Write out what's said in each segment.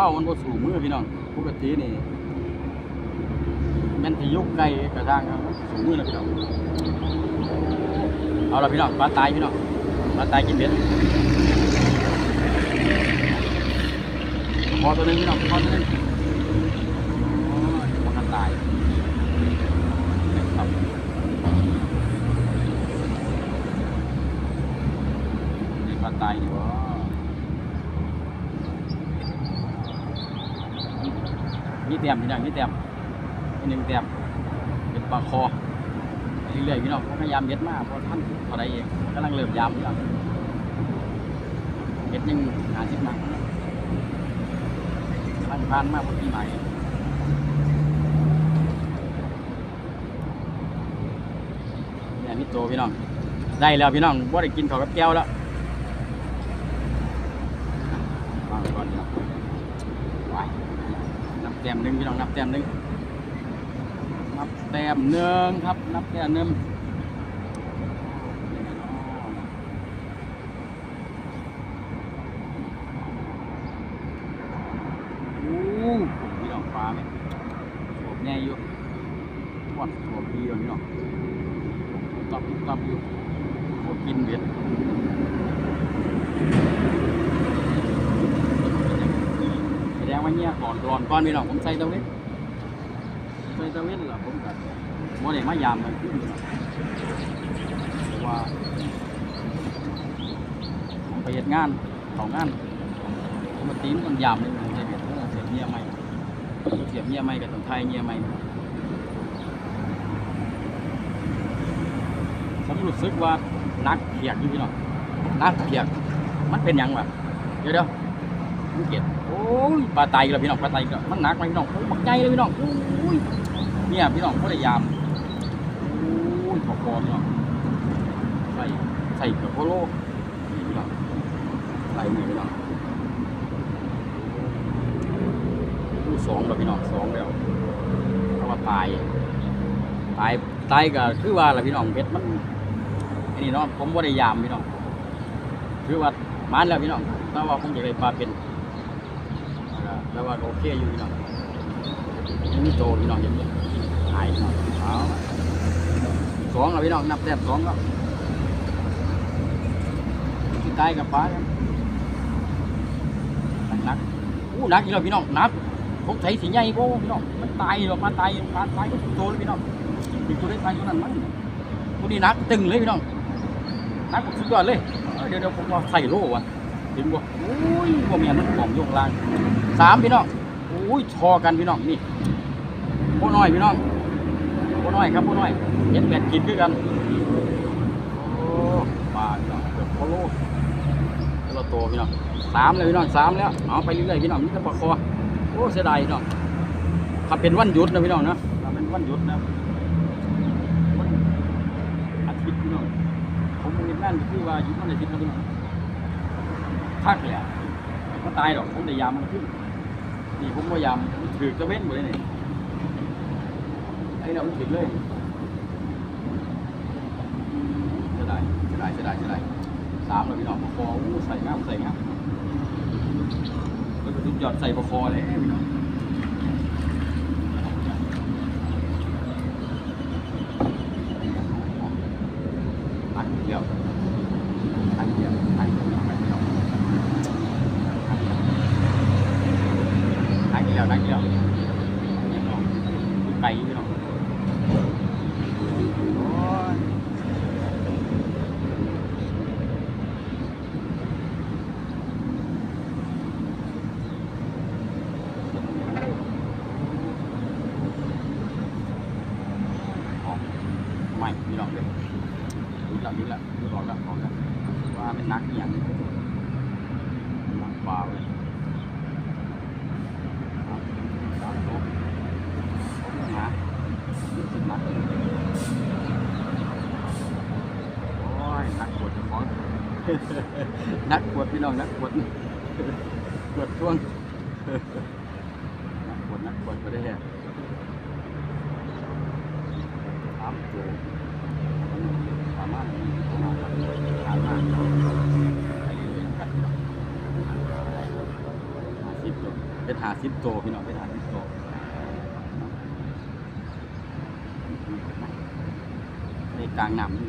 ามันบ่สู่มือพี่น้องปกตินี่แม่นที่ยุกไก่กระทางครับสู่มือนะพี่น้องเอาละพี่น้องปลาตายพี่น้องปลาตายกินเบ็ดพอตัวนึงพี่น้องพอตัวนึงโอ้ยปลาตายครับนี่ปลาตายนี่บ่ มีเตรียมพี่น้องมีเตรียมมีหนึ่งเตรียมเป็นปลาคอเรื่อยๆพี่น้องพยายามเย็ดมากเพราะท่านเท่าไรเองกำลังเริ่มยามพี่น้องเย็ดยังหาสิบมากพันพันมากพอปีใหม่เนี่ยนี่โตพี่น้องได้แล้วพี่น้องว่าได้กินข้าวกับแก้วแล้ววางไว้ก่อนพี่น้องไว้ นับ แต้มหนึ่งพี่น้องนับแต้มหนึ่งนับแต้มหนึ่งครับ นับแต้มหนึ่งโอ้พี่น้องปลาไหมสวบแน่อยู่วัดสวบดีอยู่พี่น้องตับตับอยู่โคตรกินเบ็ดแสดงว่า เนี่ยก่อนก่อนก่อนพี่น้องผมใส่ตะเวนใส่ตะเวนเหรอผมก็บ่ได้มายามมันขึ้นพี่น้องเพระว่าผมไปเฮ็ดงานเขางานผมมาตีมมันยามเลยผมใส่เบ็ดผมเสียบเงียใหม่เสียบเงียใหม่กับต้นไทยเงียใหม่ผมรู้สึกว่านักเขียกอยู่พี่น้องนักเขียกมันเป็นยังวะเดี๋ยวเดี๋ยว มันเกลียดโอ้ยปลาไตแล้วพี่น้องปลาไตก็มันหนักไหมพี่น้องโอ้ยบักใหญ่เลยพี่น้องโอ้ยเนี่ยพี่น้องก็ได้ยามโอ้ยขอคอพี่น้องใส่ใส่เกือบโคโลนี่พี่น้องใส่นี่พี่น้องอู้สองแล้วพี่น้องสองแล้วเพราะว่าตายตายตายก็คือว่าแหละพี่น้องเบ็ดมันอันนี้เนาะผมว่ายามพี่น้องคือว่ามันแล้วพี่น้องแต่ว่าผมอยากได้ปลาเป็น แล้วว่าโอเคอยู่พี่น้องยังมีโตพี่น้องยังมีหายพี่น้องเอาสองแล้วพี่น้องนับแต้มสองแล้วที่ใต้กับปลาครับหนักอู้หนักอีกแล้วพี่น้องหนักพวกไทยสีใหญ่โว้พี่น้องมันตายหรอกมาตายปลาตายก็โตเลยพี่น้องถึงตัวได้ตายตัวนั้นมั้งตัวนี้หนักตึงเลยพี่น้องหนักสุดยอดเลยเดี๋ยวเดี๋ยวผมว่าใส่โล่วะ ถึงบ่โอ้ยบ่มีอันนั้นของโยงล่างสามพี่น้องอุ้ยชอกันพี่น้องนี่โคน้อยพี่น้องโคน้อยครับโคน้อยเห็ดแปดกินด้วยกันโอ้ปลาพี่น้องเกือบโคโลแล้วเราโตพี่น้องสามเลยพี่น้องสามแล้วเอาไปเรื่อยๆพี่น้องนี่ก็ปลาคอโอ้เสียดายพี่น้องถ้าเป็นวันหยุดนะพี่น้องนะถ้าเป็นวันหยุดนะวันอาทิตย์พี่น้องผมมีแม่นคือว่าหยุดวันอาทิตย์นะพี่น้อง คักเลยอะมันตายหรอกผมแต่ยามมันขึ้นนี่ผมพยายามถือกระเว้นหมดเลยนี่ไอ้เรามันถือเลยจะได้จะได้จะได้จะได้สามเลยพี่น้องประคอใส่งามใส่งามแล้วก็ทุดหยอดใส่ประคอเลยพี่น้องอันเดียวอันเดียวอันเดียวอันเดียว นักเดียวนักเดียวไก่พี่น้องโอ้ยไม่พี่น้องเลยรู้แล้วรู้แล้วรู้บอกแล้วบอกแล้วว่าเป็นนักอหย่างนักปลาเลย หารู้สึกนักเลยโอ้ยนักปวดจะฟ้อง นักปวดพี่น้องนักปวดปวดช่วงนักปวดนักปวดไปได้แค่สามตัวสามาถสามารถสามารถไปเรื่อยๆกันห้าสิบตัวเป็นหาสิบโตวพี่น้องเป็นหาสิบโตวในกลางน้ำ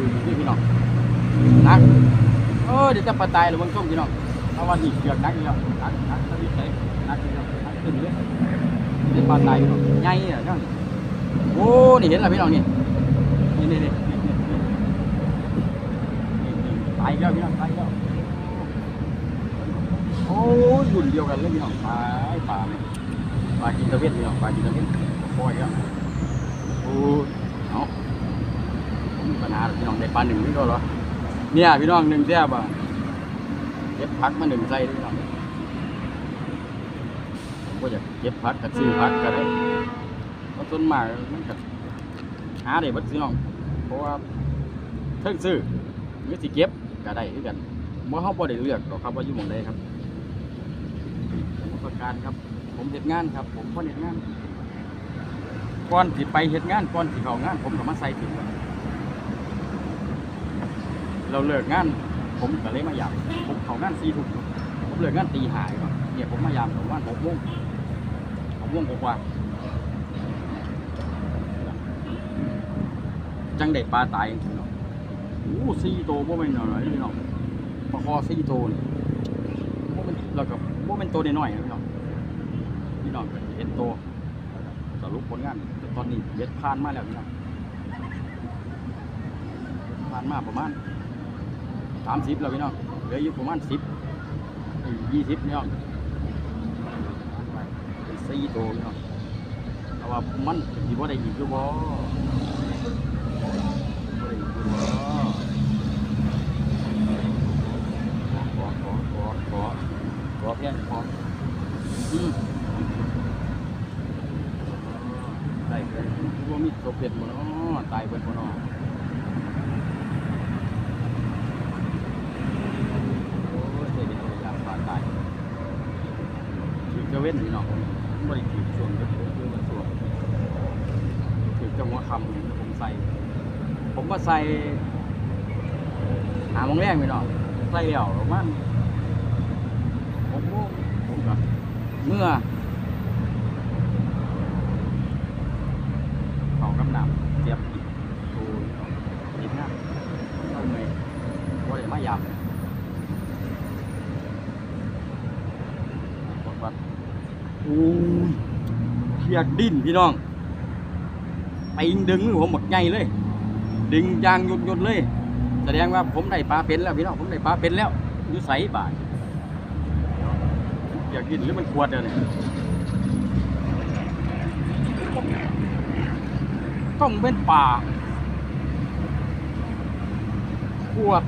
คือนี่พี่น้องนักเออเดี๋ยวจะปะตายเลยบนช่มพี่น้องเพราะว่านี่เกือกนักอีกแล้นักนักตะลิใส่นักอีกแล้วนักตึงนเลยเดี๋ยวปะตายพี่น้องใหญ่อะเจ้าโอ้นี่เห็นแล้วพี่น้องนี่นี่นี่นี่ตายแล้วพี่น้องตายแล้วโอ้ยหุ่นเดียวกันเลยพี่น้องตายป่าไหมป่ากินตะเพียนพี่น้องป่ากินตะเพียนปล่อยแล้วโอ้เนาะ ปัญหาพี่น้องได้ปลาหนึ่งนี่ก็เหรอเนี่ยพี่น้องหนึ่งแซ่บอะเก็บพักมาหนึ่งใส่ด้พี่น้องผมก็อยากเก็บพักกับซื้อพักก็ได้เพราะต้นมากมันก็หาได้บัดพี่น้อง เพราะว่าเพิ่งซื้อหรือสิเก็บก็ได้คือกันเมื่อเขาบ่ได้เลือกหรอกครับว่าอยู่หม่องใดครับผมประการครับ ผมเฮ็ดงานครับ ผมพอเฮ็ดงานก่อนสิไปเฮ็ดงานก่อนสิเข้างาน ผมก็มาใส่ถุง เราเลิกงานผมก็เลยมายามผมเขางาน4ทุ่มผมเลิกงานตีห้าก่อนเนี่ยผมมายามประมาณ6โมง6โมงกว่าจังได้ปลาตายจริงเนาะโอ้สี่โตบ่แม่นหน้อยๆพี่น้องปลาคอสี่โตนี่บ่เป็นแล้วก็บ่เป็นโตน้อยๆนะพี่น้องพี่น้องก็สิเห็นโตสรุปผลงานตอนนี้เบ็ดผ่านมาแล้วพี่น้องผ่านมาประมาณ สามสิบแล้วพี่น้องเหลืออยู่ประมาณสิบยี่สิบพี่น้องเป็นสี่โตพี่น้องแต่ว่ามันสิบ่ได้อีกหรือบ่บ่ได้อีกหรือบ่ขอขอขอขอขอเพียงขออืมได้เลยว่ามีตัวเป็ดหมดเนาะตายเบิดหมดเนาะโอ้ยเสียดายอยากปลาตายถือจะ เว้นพี่เน้องไม่ได้ถือส่วนก็คือมันส่วนถือจังหวะคำนี่ผมใส่ ผมก็ใส่ หาโมงแรกพี่น้องใส่แล้วประมาณหกโมงผมก็เมื่อเขากำนำเจ็บอีกตูอีกนะเอาเมย์ว่าได้มายำกดวัดโอ้ย เพียกดิ้นพี่น้องไปยิงดึงผมหมดไงเลย ดึงยางหยุดหยุดๆเลย แสดงว่าผมได้ปลาเป็นแล้วพี่น้องผมได้ปลาเป็นแล้วยุใสบาทอยากกินหรือมันขวดเดียวเนี่ยต้องเป็นป่าขวด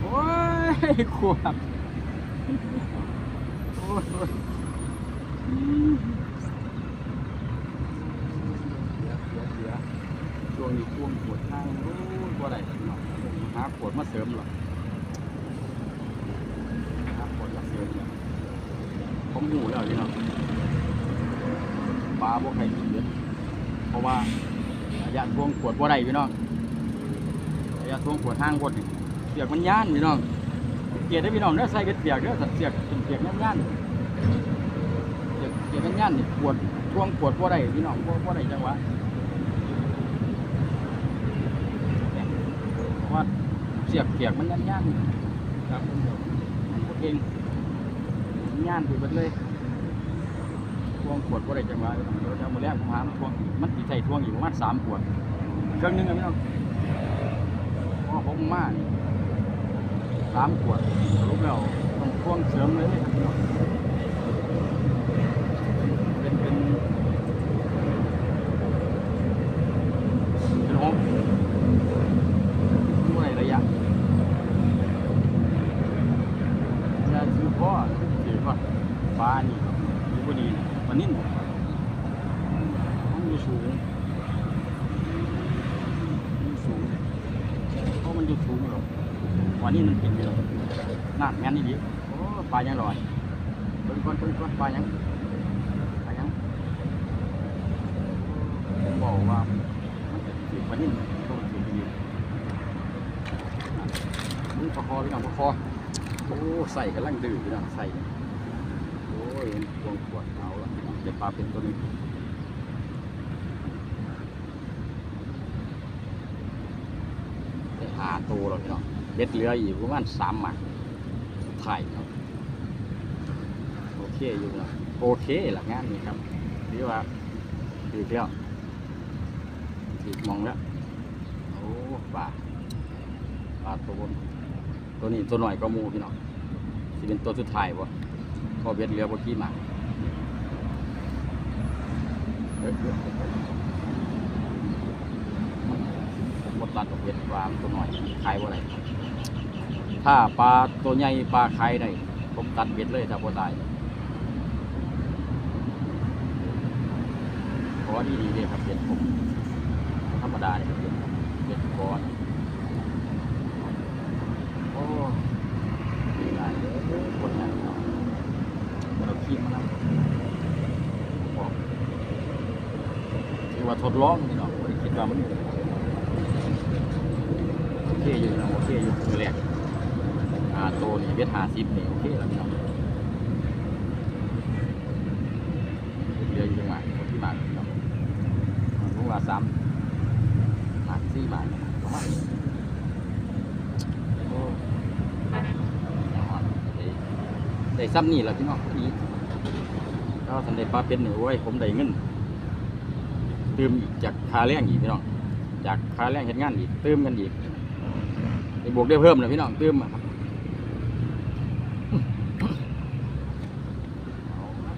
โอ้ยขวดโอ้ย ช่วงนี้ช่วงปวดข้างโอ้ยบ่ได้พี่น้องหาขวดมาเสริมหรอหาขวดมาเสริมเนี่ยผมหูแล้วพี่น้องปลาบ่ใครกินเยอะเพราะว่าระยะทวงขวดบ่ได้พี่น้องระยะทวงขวดห้างขวดเปียกมันย่านพี่น้องเปียกได้พี่น้องเด้อใส่กันเปียกเด้อสัตว์เปียกเป็นเปียกย่านย่าน เปียกเปียานย่านนี่ขวดทวงขวดบ่ได้พี่น้องบ่บ่ได้จังหวะว่าเสียกเปียกมันย่านย่านครับมันบ่เองมันย่านไปหมดเลยทวงขวดก็ได้จังหวะเดี๋ยวจะมาแลกผมหามาทวงมันติใส่ทวงอยู่ประมาณสามขวดเครื่องนึงอะพี่น้องพราะผมมานี่สามขวดรุปแล้วต้องทวงเสริมเลยพี่น้องเป็นเป็นเป็นหก อยู่สูงหรอกวันนี้มันเป็นอยู่หรอกน้ำงั้นนี่ดิโอ้ ปลายังลอยเบิ่งก่อนเบิ่งก่อนปลายังปลายังผมบอกว่ามันจะถือปลานิ่มต้องถือไปยู่นี่ประคอพี่น้องประคอโอ้ใส่กำลังดื้อพี่น้องใส่โอ้ยพวงขวดเอาละพี่น้องเดี๋ยวปลาเป็นตัวนี้หาตัวแล้วพี่น้องเบ็ดเรืออีกประมาณสามหมักถ่ายครับ เคอยู่นะโอเคหลักงานนี้ครับหรือว่าดีแล้วดีมองแล้วโอ้ปลาปลาตัวบนตัวนี้ตัวหน่อยก็มูพี่น้องที่เป็นตัวสุดท้ายบ่พอเบ็ดเรือบ่ขี้มาเอ้ยเอ้ยเอ้ยเอ้ยผมหมดตัดออกเบ็ดปลาตัวหน่อยขายว่าอะไรถ้าปลาตัวใหญ่ปลาขายได้ผมตัดเบ็ดเลยถ้าพอตายข อดีดีๆเลยครับเบ็ดผมธรรมดาเลยครับเบ็ดเบ็ดก้อนโอ้ดีหลายเลยคนนั้นเนาะเราขี้มาแล้วบอกถือว่าทดลองนี่เนาะไม่ได้คิดว่ามันโอเคอยู่นะโอเคอยู่มือแรกอ่าโตนี่เวทหาซิปนี่โอเคแล้วพี่น้องเรืออยู่จังหวัดที่หมากพี่น้องผมว่าสามหมากสี่หมากประมาณนี้โอ้ได้ ได้ซ้ำนี่แหละพี่น้องนี่ก็ทันได้ปลาเป็นหนึ่งโอ้ยผมได้เงินเติมอีกจากคาแรงอีกพี่น้องจากคาแรงเห็นงานอีกเติมกันอีกไปบวกได้เพิ่มเลยพี่น้องเติมครับเอาละ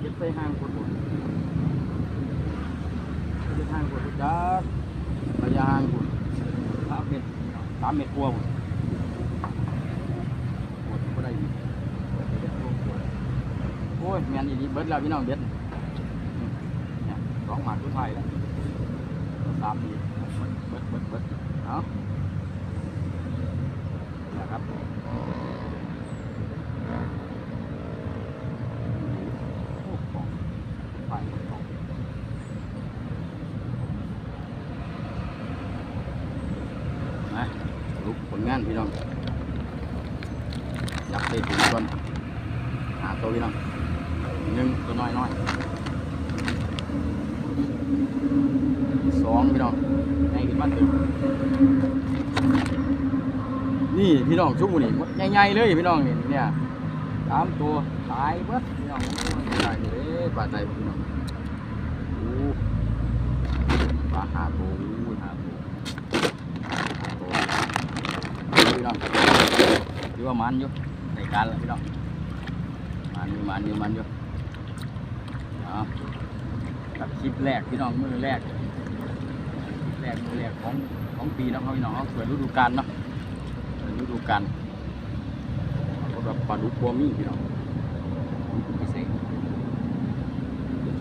เก็บไปห่างคนหมดเก็บห่างคนจักระยะห่างคนสามเมตรสามเมตรกว่าคนหมดก็ได้อีกโอ้ย แมนอีดีเบิดแล้วพี่น้องเบ็ดเนี่ยสองหมากทุกไทยแล้วสามดีเบิดเบิดเบิดเอานะครับโอ้ของไปของนะลุกผลงานพี่น้องจับได้ถึงก่อนหาตัวพี่น้องหนึ่งตัวน้อยน้อยสองพี่ นี่พี่น้องชุกหมูนี่ใหญ่ๆเลยพี่น้องนี่เนี่ยสามตัวตายเบิดพี่น้องตายเลยปลาตายพี่น้องโอ้ปลาหาตัวหาตัวหาตัวพี่น้องถือว่ามันอยู่ในการแล้วพี่น้องมันอยู่มันอยู่มันอยู่เอากับคลิปแรกพี่น้องมือแรก แรกแรกของของปีเนาะพี่น้องเขาเปิดฤดูกาลเนาะเปิดฤดูกาลเขาแบบปลาดุกบัวมีพี่น้องพิเศษ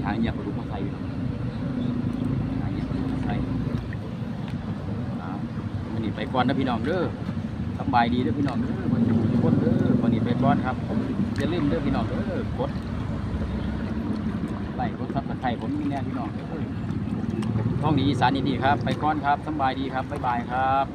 หางเหยียปลาดุกมาใส่พี่น้องหางเหยียปลาดุกมาใส่อ่าวันนี้ไปก่อนนะพี่น้องเด้อสบายดีเด้อพี่น้องเด้อวันนี้ทุกคนเด้อวันนี้ไปก่อนครับอย่าลืมเด้อพี่น้องเด้อกดไลค์กดซับสไครต์ผมมีแน่พี่น้องเด้อ ท่องดีอีสานดีๆครับ ไปก่อนครับสบายดีครับบ๊ายบายครับ